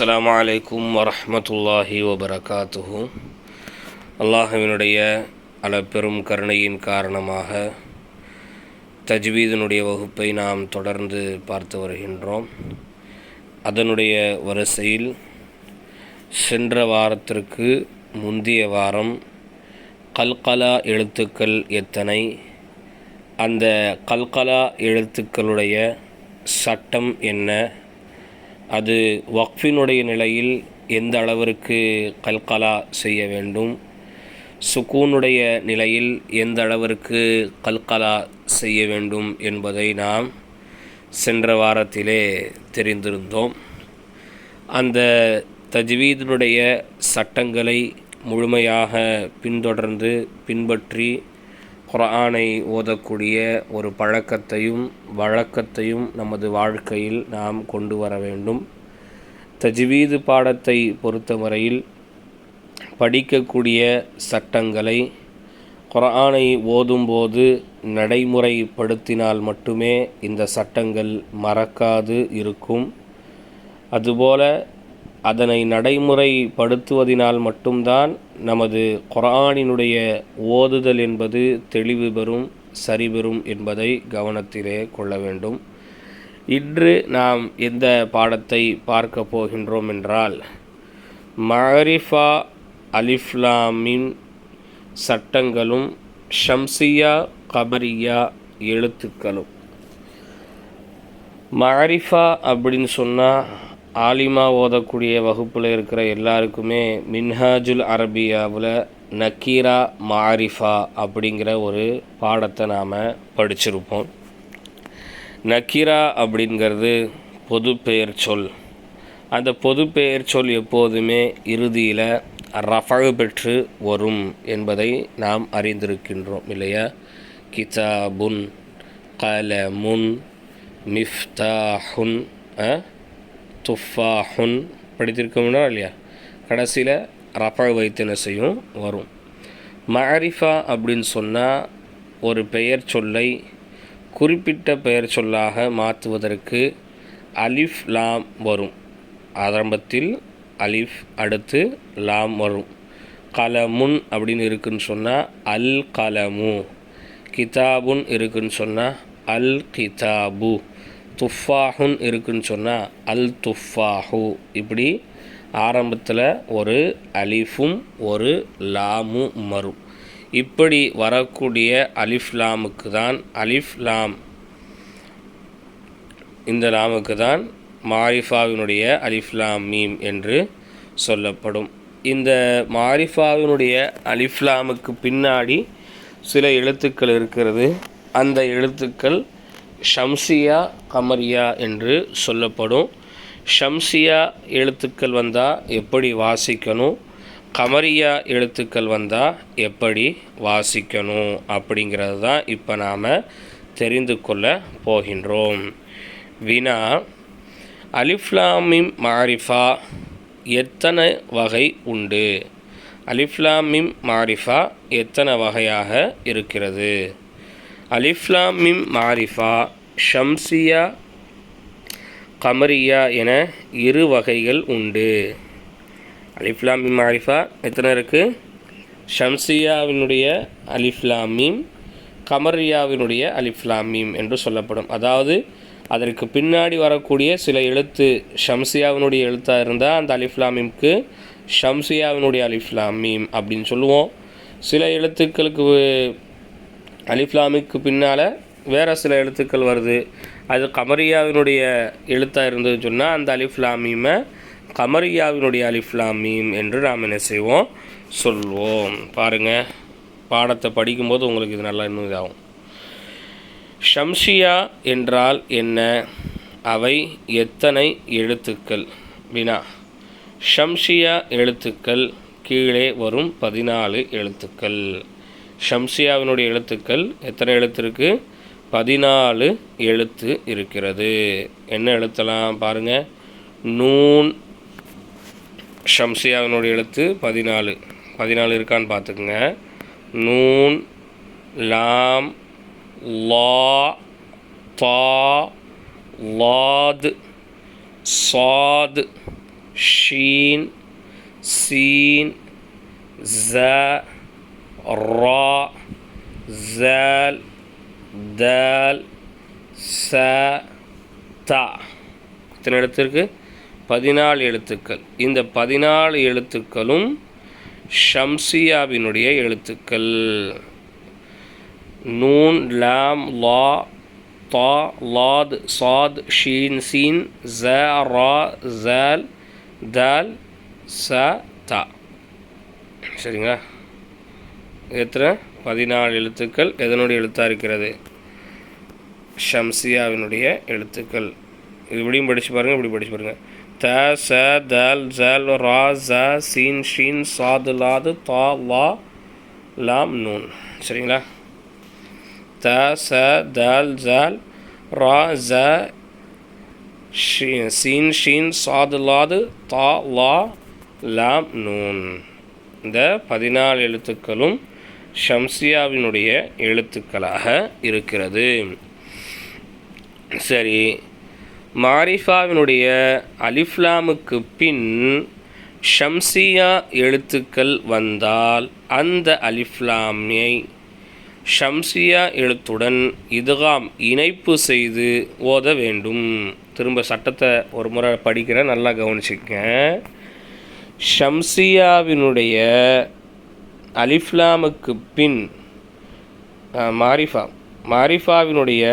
அஸ்லாம் அலைக்கும் வரமத்துல்லாஹி வபரகாத்துஹு அல்லாஹுவினுடைய அளப்பெரும் கருணையின் காரணமாக தஜ்வீதனுடைய வகுப்பை நாம் தொடர்ந்து பார்த்து வருகின்றோம். அதனுடைய வரிசையில் சென்ற வாரத்திற்கு முந்தைய வாரம் கல்கலா எழுத்துக்கள் எத்தனை அந்த கல்கலா எழுத்துக்களுடைய சட்டம் என்ன அது வக்ஃபினுடைய நிலையில் எந்த அளவிற்கு கல்கலா செய்ய வேண்டும்? சுக்கூனுடைய நிலையில் எந்த அளவிற்கு கல்கலா செய்ய வேண்டும் என்பதை நாம் சென்ற வாரத்திலே தெரிந்திருந்தோம். அந்த தஜ்வீதினுடைய சட்டங்களை முழுமையாக பின்தொடர்ந்து பின்பற்றி குரானை ஓதக்கூடிய ஒரு பழக்கத்தையும் வழக்கத்தையும் நமது வாழ்க்கையில் நாம் கொண்டு வர வேண்டும். தஜ்வீது பாடத்தை பொறுத்தவரையில் படிக்கக்கூடிய சட்டங்களை குரானை ஓதும்போது நடைமுறைப்படுத்தினால் மட்டுமே இந்த சட்டங்கள் மறக்காது இருக்கும். அதுபோல அதனை நடைமுறைப்படுத்துவதினால் மட்டும்தான் நமது குரானினுடைய ஓதுதல் என்பது தெளிவு பெறும் சரிபெறும் என்பதை கவனத்திலே கொள்ள வேண்டும். இன்று நாம் எந்த பாடத்தை பார்க்க போகின்றோம் என்றால் மரிஃபா அலிஃப்லாமின் சட்டங்களும் ஷம்சியா கபரியா எழுத்துக்களும். மரிஃபா அப்படின்னு சொன்னால் ஆலிமா ஓதக்கூடிய வகுப்பில் இருக்கிற எல்லாருக்குமே மின்ஹாஜுல் அரபியாவில் நக்கீரா மாரிஃபா அப்படிங்கிற ஒரு பாடத்தை நாம் படிச்சிருப்போம். நக்கீரா அப்படிங்கிறது பொது பெயர் சொல். அந்த பொது பெயர் சொல் எப்போதுமே இறுதியில் ரஃபழு பெற்று வரும் என்பதை நாம் அறிந்திருக்கின்றோம் இல்லையா? கிதாபுன் கலமுன் மிஃப்தாஹுன் துஃபாஹுன் படித்திருக்கோம்னா இல்லையா? கடைசியில் ரஃப வைத்தின செய்யும்? வரும். மஹரிஃபா அப்படின்னு சொன்னால் ஒரு பெயர் சொல்லை குறிப்பிட்ட பெயர் சொல்லாக மாற்றுவதற்கு அலிஃப் லாம் வரும். ஆரம்பத்தில் அலிஃப் அடுத்து லாம் வரும். கலமுன் அப்படின்னு இருக்குன்னு சொன்னால் அல் கலமு கிதாபுன் இருக்குன்னு சொன்னால் அல் கிதாபு துஃபாஹுன் இருக்குன்னு சொன்னால் அல் துஃபாஹு. இப்படி ஆரம்பத்தில் ஒரு அலிஃபும் ஒரு லாமும் மரும். இப்படி வரக்கூடிய அலிஃப்லாமுக்கு தான் அலிஃப் லாம் இந்த லாமுக்கு தான் மாரிஃபாவினுடைய அலிஃப்லாம் மீம் என்று சொல்லப்படும். இந்த மாரிஃபாவினுடைய அலிஃப்லாமுக்கு பின்னாடி சில எழுத்துக்கள் இருக்கிறது. அந்த எழுத்துக்கள் ஷம்சியா கமரியா என்று சொல்லப்படும். ஷம்சியா எழுத்துக்கள் வந்தால் எப்படி வாசிக்கணும்? கமரியா எழுத்துக்கள் வந்தால் எப்படி வாசிக்கணும்? அப்படிங்கிறது தான் இப்போ நாம் தெரிந்து கொள்ள போகின்றோம். வினா அலிஃப்லாமிம் மாரிஃபா எத்தனை வகை உண்டு? அலிஃப்லாமிம் மாரிஃபா எத்தனை வகையாக இருக்கிறது? அலிஃப்லாமிம் மாரிஃபா ஷம்சியா கமரியா என இரு வகைகள் உண்டு. அலிஃப்லாமிம் மாரிஃபா எத்தனை இருக்குது ஷம்சியாவினுடைய அலிஃப்லாமீம் கமரியாவினுடைய அலிஃப்லாமீம் என்று சொல்லப்படும். அதாவது அதற்கு பின்னாடி வரக்கூடிய சில எழுத்து ஷம்சியாவினுடைய எழுத்தாக இருந்தால் அந்த அலிஃப்லாமிம்க்கு ஷம்சியாவினுடைய அலிஃப்லாமீம் அப்படின்னு சொல்லுவோம். சில எழுத்துக்களுக்கு அலிஃப்லாமிக்கு பின்னால் வேறு சில எழுத்துக்கள் வருது. அது கமரியாவினுடைய எழுத்தாக இருந்தது சொன்னால் அந்த அலிஃப்லாமீமை கமரியாவினுடைய அலிஃப்லாமீம் என்று நாம் என்ன செய்வோம்? சொல்வோம். பாருங்கள் பாடத்தை படிக்கும்போது உங்களுக்கு இது நல்லா இன்னும் இதாகும். ஷம்ஷியா என்றால் என்ன? அவை எத்தனை எழுத்துக்கள்? வினா. ஷம்ஷியா எழுத்துக்கள் கீழே வரும் பதினாலு எழுத்துக்கள். ஷம்சியாவினுடைய எழுத்துக்கள் எத்தனை எழுத்து இருக்குது பதினாலு எழுத்து இருக்கிறது. என்ன எழுத்தலாம் பாருங்கள் நூன் ஷம்சியாவினுடைய எழுத்து பதினாலு. பதினாலு இருக்கான்னு பார்த்துக்குங்க. நூன் லாம் லா தா லாத் சாத் ஷீன் சீன் ஸ ரா ஜல் தல் ச தா. இத்தனை எழுத்திற்கு பதினாலு எழுத்துக்கள். இந்த பதினாலு எழுத்துக்களும் ஷம்சியாவினுடைய எழுத்துக்கள். நூன் லாம் லா தா லாத் சாத் ஷீன் சீன் ஜ ரா ஜல் தல் ச தா. சரிங்களா? எத்தனை பதினாலு எழுத்துக்கள். எதனுடைய எழுத்தாக இருக்கிறது? ஷம்சியாவினுடைய எழுத்துக்கள். இது இப்படியும் படித்து பாருங்கள் இப்படி படித்து பாருங்கள் த ச தல் ஜல் ரா ஜ சீன் ஷீன் சாது லாது தா லா லாம் நூன். சரிங்களா? த ச தல் ஜல் ரா ஜ சீன் ஷீன் சாது லாது தா லா லாம் நூன். இந்த பதினாலு எழுத்துக்களும் ஷம்சியாவினுடைய எழுத்துக்களாக இருக்கிறது. சரி மாரிஃபாவினுடைய அலிஃப்லாமுக்கு பின் ஷம்சியா எழுத்துக்கள் வந்தால் அந்த அலிஃப்லாமை ஷம்சியா எழுத்துடன் இதுகாம் இணைப்பு செய்து ஓத வேண்டும். திரும்ப சட்டத்தை ஒரு முறை படிக்கிறேன் நல்லா கவனிச்சுக்கங்க. ஷம்சியாவினுடைய அலிஃப்லாமுக்கு பின் மாரிஃபா. மாரிஃபாவினுடைய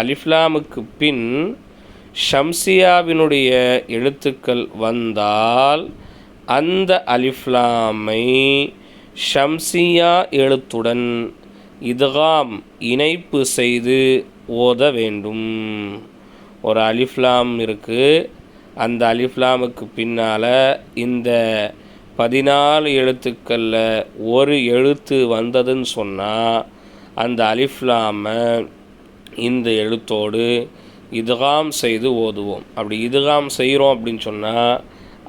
அலிஃப்லாமுக்கு பின் ஷம்சியாவினுடைய எழுத்துக்கள் வந்தால் அந்த அலிஃப்லாமை ஷம்சியா எழுத்துடன் இதுகாம் இணைப்பு செய்து ஓத வேண்டும். ஒரு அலிஃப்லாம் இருக்குது அந்த அலிஃப்லாமுக்கு பின்னால் இந்த பதினாலு எழுத்துக்களில் ஒரு எழுத்து வந்ததுன்னு சொன்னால் அந்த அலிஃப்லாமை இந்த எழுத்தோடு இதுகாம் செய்து ஓதுவோம். அப்படி இதுகாம் செய்கிறோம் அப்படின்னு சொன்னால்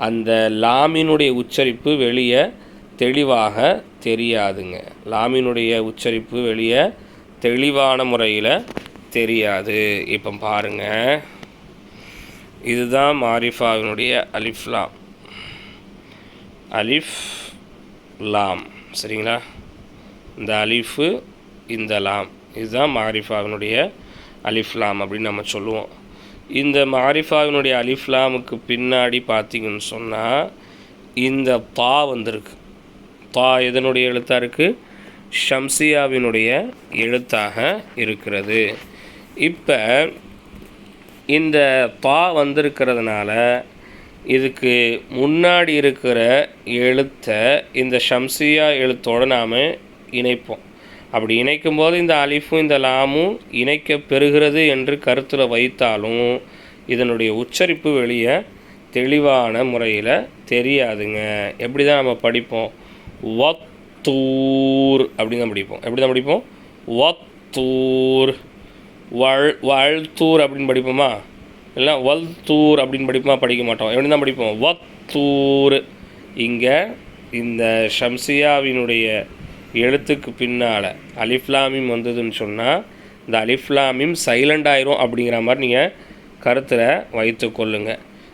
அந்த லாமினுடைய உச்சரிப்பு வெளியே தெளிவாக தெரியாதுங்க. லாமினுடைய உச்சரிப்பு வெளியே தெளிவான முறையில் தெரியாது. இப்போ பாருங்கள் இதுதான் மாரிஃபாவினுடைய அலிஃப்லாம் அலிஃப் லாம். சரிங்களா? இந்த அலிஃபு இந்த லாம். இதுதான் மாரிஃபாவினுடைய அலிஃப்லாம் அப்படின்னு நம்ம சொல்லுவோம். இந்த மாரிஃபாவினுடைய அலிஃப்லாமுக்கு பின்னாடி பார்த்தீங்கன்னு சொன்னால் இந்த தா வந்திருக்கு. தா எதனுடைய எழுத்தாக இருக்குது ஷம்சியாவினுடைய எழுத்தாக இருக்கிறது. இப்போ இந்த தா வந்திருக்கிறதுனால இதுக்கு முன்னாடி இருக்கிற எழுத்தை இந்த ஷம்சியா எழுத்தோடு நாம் இணைப்போம். அப்படி இணைக்கும்போது இந்த அலிஃபும் இந்த லாமும் இணைக்க பெறுகிறது என்று கருத்தில் வைத்தாலும் இதனுடைய உச்சரிப்பு வெளியே தெளிவான முறையில் தெரியாதுங்க. எப்படி தான் நம்ம படிப்போம்? வத்தூர் அப்படின்னு தான் படிப்போம். எப்படி தான் படிப்போம்? வத்தூர். வள் வழ்த்தூர் அப்படின்னு படிப்போமா? இல்லை வல்தூர் அப்படின்னு படிப்போமா? படிக்க மாட்டோம். எப்படி தான் படிப்போம்? வத்தூர் இங்கே இந்த ஷம்சியாவினுடைய எழுத்துக்கு பின்னால் அலிஃப்லாமிம் வந்ததுன்னு சொன்னால் இந்த அலிஃப்லாமிம் சைலண்ட் ஆயிரும் அப்படிங்கிற மாதிரி நீங்கள் கருத்தில் வைத்து கொள்ளுங்க.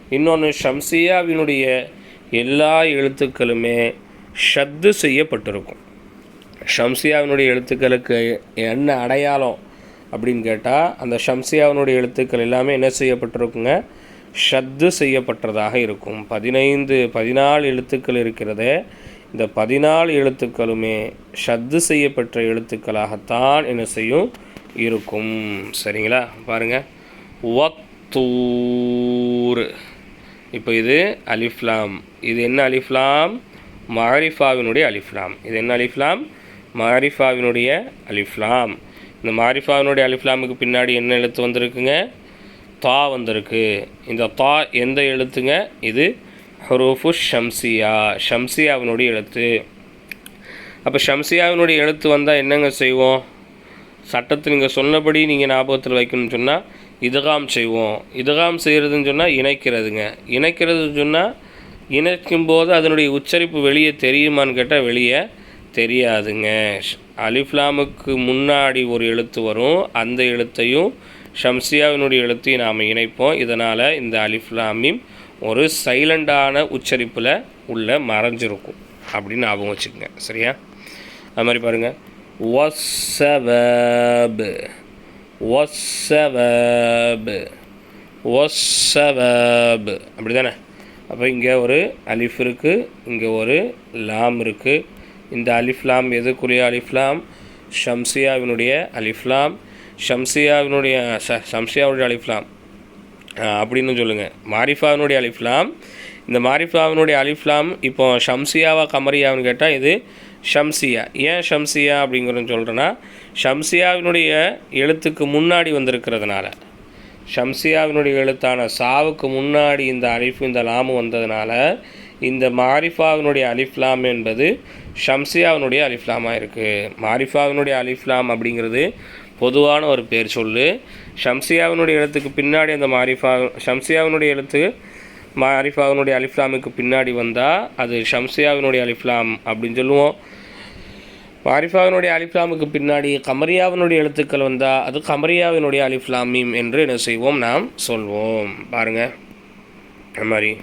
இன்னொன்று ஷம்சியாவினுடைய எல்லா எழுத்துக்களுமே ஷத்து செய்யப்பட்டிருக்கும். ஷம்சியாவினுடைய எழுத்துக்களுக்கு என்ன அடையாளம்? அப்படின்னு கேட்டால் அந்த ஷம்சியாவினுடைய எழுத்துக்கள் எல்லாமே என்ன செய்யப்பட்டிருக்குங்க? ஷத்து செய்யப்பட்டதாக இருக்கும். பதினைந்து பதினாலு எழுத்துக்கள் இருக்கிறது இந்த பதினாலு எழுத்துக்களுமே ஷத்து செய்யப்பட்ட எழுத்துக்களாகத்தான் என்ன செய்யும்? இருக்கும். சரிங்களா? பாருங்கள் வத்தூர் இப்போ இது அலிஃப்லாம் இது என்ன அலிஃப்லாம் மாரிஃபாவினுடைய அலிஃப்லாம் இது என்ன அலிஃப்லாம் மாரிஃபாவினுடைய அலிஃப்லாம் இந்த மாரிஃபாவினுடைய அலிஃப்லாமுக்கு பின்னாடி என்ன எழுத்து வந்திருக்குங்க? தா வந்திருக்கு. இந்த தா எந்த எழுத்துங்க? இது ஹரூஃபு ஷம்சியா. ஷம்சியாவினுடைய எழுத்து. அப்போ ஷம்சியாவினுடைய எழுத்து வந்தால் என்னங்க செய்வோம்? சட்டத்தை நீங்கள் சொன்னபடி நீங்கள் ஞாபகத்தில் வைக்கணும்னு சொன்னால் இதுகாம் செய்வோம். இதுகாம் செய்கிறதுன்னு சொன்னால் இணைக்கிறதுங்க. இணைக்கிறதுன்னு சொன்னால் இணைக்கும் போது அதனுடைய உச்சரிப்பு வெளியே தெரியுமான்னு கேட்டால் வெளியே தெரியாதுங்க. அலிஃப்லாமுக்கு முன்னாடி ஒரு எழுத்து வரும். அந்த எழுத்தையும் ஷம்சியாவினுடைய எழுத்தையும் நாம் இணைப்போம். இதனால் இந்த அலிஃப்லாமிம் ஒரு சைலண்டான உச்சரிப்பில் உள்ள மறைஞ்சிருக்கும் அப்படின்னு ஞாபகம் வச்சுக்கோங்க. சரியா? அது மாதிரி பாருங்கள் ஒஸ்ஸவப் ஒஸ்ஸவப் ஒஸ்ஸவப் அப்படி தானே அப்போ இங்கே ஒரு அலிஃப் இருக்குது இங்கே ஒரு லாம் இருக்குது இந்த அலிஃப்லாம் எதுக்குரிய அலிஃப்லாம் ஷம்சியாவினுடைய அலிஃப்லாம் ஷம்சியாவினுடைய ஷ ஷம்சியாவுடைய அலிஃப்லாம் அப்படின்னு சொல்லுங்கள் மாரிஃபாவினுடைய அலிஃப்லாம் இந்த மாரிஃபாவினுடைய அலிஃப்லாம் இப்போ ஷம்சியாவா கமரியாவுன்னு கேட்டால் இது ஷம்சியா. ஏன் ஷம்சியா அப்படிங்கிறன்னு சொல்கிறேன்னா ஷம்சியாவினுடைய எழுத்துக்கு முன்னாடி வந்திருக்கிறதுனால. ஷம்சியாவினுடைய எழுத்தான சாவுக்கு முன்னாடி இந்த அலிஃப் இந்த லாமு வந்ததுனால இந்த மாரிஃபாவினுடைய அலிஃப்லாம் என்பது ஷம்சியாவினுடைய அலிஃப்லாமாக இருக்குது மாரிஃபாவினுடைய அலிஃப்லாம் அப்படிங்கிறது பொதுவான ஒரு பேர் சொல்லு. ஷம்சியாவினுடைய எழுத்துக்கு பின்னாடி அந்த மாரிஃபா ஷம்சியாவினுடைய எழுத்து மாரிஃபாவினுடைய அலிஃப்லாமுக்கு பின்னாடி வந்தால் அது ஷம்சியாவினுடைய அலிஃப்லாம் அப்படின்னு சொல்லுவோம். மாரிஃபாவினுடைய அலிஃப்லாமுக்கு பின்னாடி கமரியாவினுடைய எழுத்துக்கள் வந்தால் அது கமரியாவினுடைய அலிஃப்லாமீம் என்று என்ன செய்வோம்? நாம் சொல்வோம். பாருங்கள் அது மாதிரி.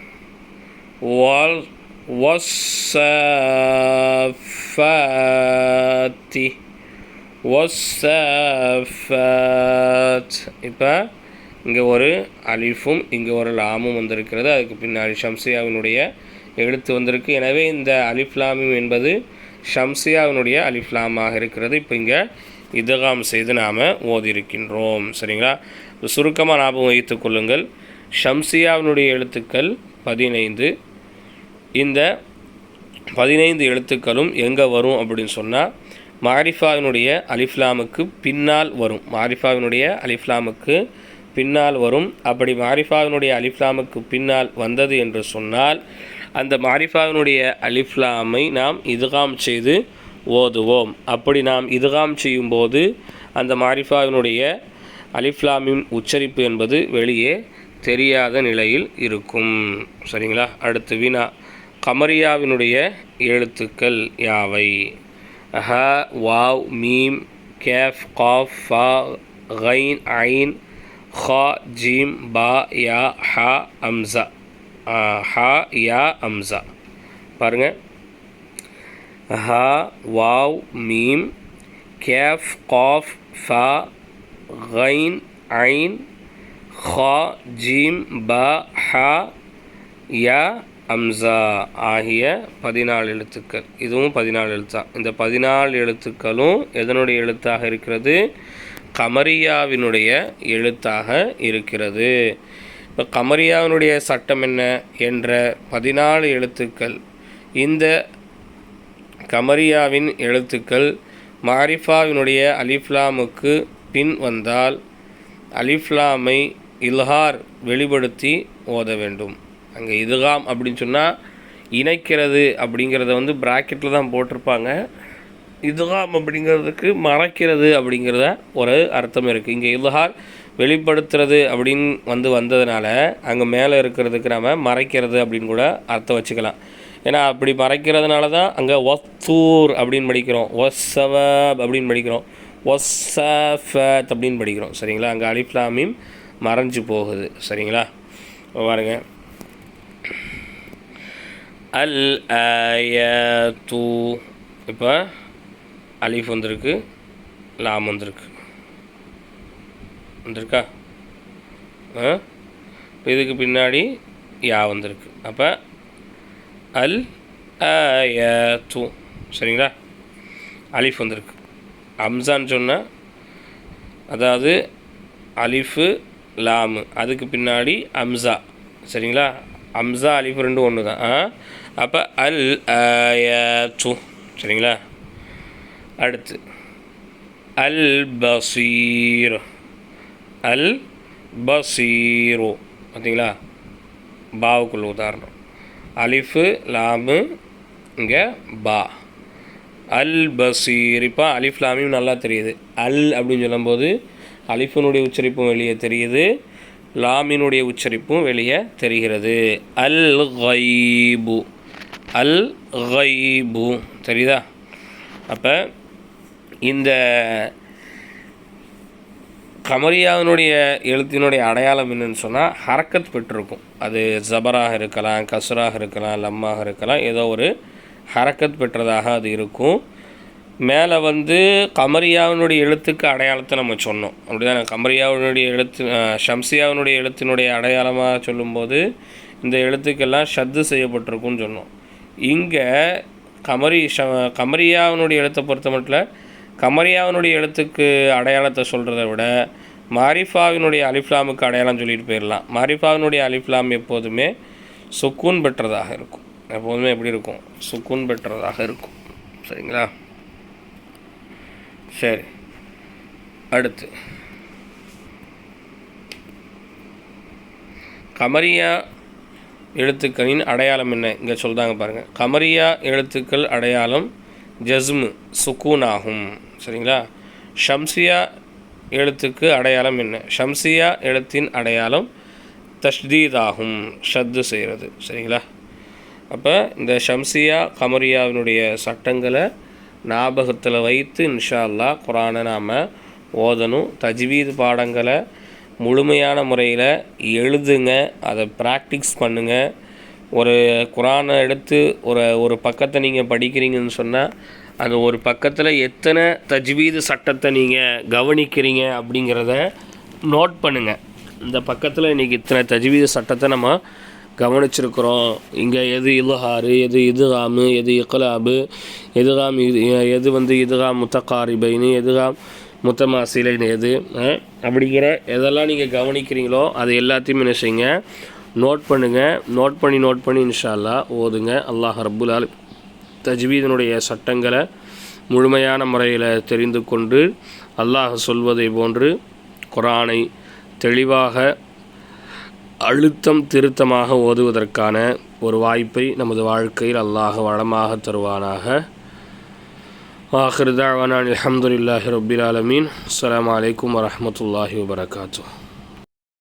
வால் வஸ்ஸாஃபாத்தி வஸ்ஸாஃபாத் இப்போ இங்கே ஒரு அலிஃபும் இங்கே ஒரு லாமும் வந்திருக்கிறது. அதுக்கு பின்னாடி ஷம்சியாவினுடைய எழுத்து வந்திருக்கு. எனவே இந்த அலிஃப்லாமியம் என்பது ஷம்சியாவினுடைய அலிஃப்லாமாக இருக்கிறது. இப்போ இங்கே இதகாம் செய்து நாம் ஓதியிருக்கின்றோம். சரிங்களா? சுருக்கமாக ஞாபகம் வைத்துக் கொள்ளுங்கள். ஷம்சியாவினுடைய எழுத்துக்கள் பதினைந்து. இந்த பதினைந்து எழுத்துக்களும் எங்கே வரும் அப்படின்னு சொன்னால் மாரிஃபாவினுடைய அலிஃப்லாமுக்கு பின்னால் வரும். மாரிஃபாவினுடைய அலிஃப்லாமுக்கு பின்னால் வரும். அப்படி மாரிஃபாவினுடைய அலிஃப்லாமுக்கு பின்னால் வந்தது என்று சொன்னால் அந்த மாரிஃபாவினுடைய அலிஃப்லாமை நாம் இதுகாம் செய்து ஓதுவோம். அப்படி நாம் இதுகாம் செய்யும்போது அந்த மாரிஃபாவினுடைய அலிஃப்லாமின் உச்சரிப்பு என்பது வெளியே தெரியாத நிலையில் இருக்கும். சரிங்களா? அடுத்து வினா கமரியாவினுடைய எழுத்துக்கள் யாவை? ஹ வாவ் மீம் கேஃப் காஃப் ஃபா கைன் ஐன் ஹா ஜீம் பா யா ஹ அம்சா. ஹா யா அம்சா. பாருங்கள் ஹா வாவ் மீம் கேஃப் காஃப் ஃபா கைன் ஐன் ஹா ஜீம் ப ஹ யா அம்சா ஆகிய பதினாலு எழுத்துக்கள். இதுவும் பதினாலு எழுத்தா. இந்த பதினாலு எழுத்துக்களும் எதனுடைய எழுத்தாக இருக்கிறது? கமரியாவினுடைய எழுத்தாக இருக்கிறது. இப்போ கமரியாவினுடைய சட்டம் என்ன என்ற பதினாலு எழுத்துக்கள். இந்த கமரியாவின் எழுத்துக்கள் மாரிஃபாவினுடைய அலிஃப்லாமுக்கு பின் வந்தால் அலிஃப்லாமை இல்ஹார் வெளிப்படுத்தி ஓத வேண்டும். அங்கே இதுகாம் அப்படின்னு சொன்னால் இணைக்கிறது அப்படிங்கிறத வந்து ப்ராக்கெட்டில் தான் போட்டிருப்பாங்க. இதுகாம் அப்படிங்கிறதுக்கு மறைக்கிறது அப்படிங்கிறத ஒரு அர்த்தம் இருக்குது இங்கே இல்ஹார் வெளிப்படுத்துறது அப்படின்னு வந்து வந்ததுனால அங்கே மேலே இருக்கிறதுக்கு நம்ம மறைக்கிறது அப்படின்னு கூட அர்த்தம் வச்சுக்கலாம். ஏன்னா அப்படி மறைக்கிறதுனால தான் அங்கே ஒஸ்தூர் அப்படின்னு படிக்கிறோம். ஒஸ்ஸவப் அப்படின்னு படிக்கிறோம். ஒஸ்ஸஃபத் அப்படின்னு படிக்கிறோம். சரிங்களா? அங்கே அலிஃப்லாமீம் மறைஞ்சு போகுது. சரிங்களா? பாருங்க. அல் தூ இப்போ அலிஃப் வந்திருக்கு லாம் வந்திருக்கு. வந்திருக்கா? ஆ? இப்போ இதுக்கு பின்னாடி யா வந்திருக்கு. அப்போ அல் தூ. சரிங்களா? அலிஃப் வந்திருக்கு. அம்சான்னு சொன்னால் அதாவது அலிஃபு லாமு. அதுக்கு பின்னாடி அம்சா. சரிங்களா? அம்சா அலிஃப் ரெண்டும் ஒன்று தான் ஆ? அப்போ அல் ஆயத்து சரிங்களா? அடுத்து அல் பசீர் அல் பசீரோ பார்த்தீங்களா? பாவுக்குள்ள உதாரணம். அலிஃபு லாமு இங்கே பா. அல் பசீர் இப்போ அலிஃப் லாமியும் நல்லா தெரியுது. அல் அப்படின்னு சொல்லும்போது அலிஃபினுடைய உச்சரிப்பும் வெளியே தெரியுது. லாமினுடைய உச்சரிப்பும் வெளியே தெரிகிறது. அல் கைபு அல் கைபு தெரியுதா? அப்போ இந்த கமரியாவினுடைய எழுத்தினுடைய அடையாளம் என்னன்னு சொன்னால் ஹரக்கத் பெற்றிருக்கும். அது ஜபராக இருக்கலாம் கசராக இருக்கலாம் லம்மாக இருக்கலாம் ஏதோ ஒரு ஹரக்கத் பெற்றதாக அது இருக்கும். மேலே வந்து கமரியாவினுடைய எழுத்துக்கு அடையாளத்தை நம்ம சொன்னோம். அப்படிதான் கமரியாவினுடைய எழுத்து ஷம்சியாவினுடைய எழுத்தினுடைய அடையாளமாக சொல்லும்போது இந்த எழுத்துக்கெல்லாம் ஷத்து செய்யப்பட்டிருக்கும்னு சொன்னோம். இங்கே கமரி ஷ கமரியாவினுடைய எழுத்தை பொறுத்த மட்டும் கமரியாவினுடைய எழுத்துக்கு அடையாளத்தை சொல்கிறத விட மாரிஃபாவினுடைய அலிஃப்லாமுக்கு அடையாளம் சொல்லிட்டு போயிடலாம். மாரிஃபாவினுடைய அலிஃப்லாம் எப்போதுமே சுக்கூன் பெற்றதாக இருக்கும். எப்போதுமே எப்படி இருக்கும்? சுக்கூன் பெற்றதாக இருக்கும். சரிங்களா? சரி. அடுத்து. கமரியா எழுத்துக்களின் அடையாளம் என்ன? இங்கே சொல்கிறாங்க பாருங்கள் கமரியா எழுத்துக்கள் அடையாளம் ஜஸ்மு சுக்கூன் ஆகும் சரிங்களா? ஷம்சியா எழுத்துக்கு அடையாளம் என்ன? ஷம்சியா எழுத்தின் அடையாளம் தஷ்தீத் ஆகும் ஷத்து செய்கிறது சரிங்களா? அப்போ இந்த ஷம்சியா கமரியாவினுடைய சட்டங்களை ஞாபகத்தில் வைத்து இன்ஷா அல்லாஹ் குரானை நாம் ஓதணும். தஜ்வீது பாடங்களை முழுமையான முறையில் எழுதுங்க அதை ப்ராக்டிஸ் பண்ணுங்க. ஒரு குரானை எடுத்து ஒரு ஒரு பக்கத்தை நீங்கள் படிக்கிறீங்கன்னு சொன்னால் அந்த ஒரு பக்கத்தில் எத்தனை தஜ்வீது சட்டத்தை நீங்கள் கவனிக்கிறீங்க அப்படிங்கிறத நோட் பண்ணுங்கள் இந்த பக்கத்தில் இன்றைக்கி இத்தனை தஜ்வீது சட்டத்தை நம்ம கவனிச்சிருக்கிறோம். இங்கே எது இலுஹாரு எது இதுகாமு எது இக்கலாபு எதுகாம் இது எது வந்து இதுகாம் முத்தக்காரிபைனு எதுகாம் முத்தமாசிலைன்னு எது அப்படிங்கிற எதெல்லாம் நீங்கள் கவனிக்கிறீங்களோ அது எல்லாத்தையும் என்ன செய்யுங்க? நோட் பண்ணுங்கள் நோட் பண்ணி நோட் பண்ணி இன்ஷால்லா ஓதுங்க. அல்லாஹ் ரபுல் ஆல தஜ்வீதனுடைய சட்டங்களை முழுமையான முறையில் தெரிந்து கொண்டு அல்லாஹ் சொல்வதை போன்று குரானை தெளிவாக அழுத்தம் திருத்தமாக ஓதுவதற்கான ஒரு வாய்ப்பை நமது வாழ்க்கையில் அல்லாஹ் வளமாக தருவானாக. ஆஹிர் தாவானா அல்ஹம்துலில்லாஹி அலமீன் ஆலமீன். அஸ்ஸலாமு அலைக்கும் வரஹ்மத்துல்லாஹி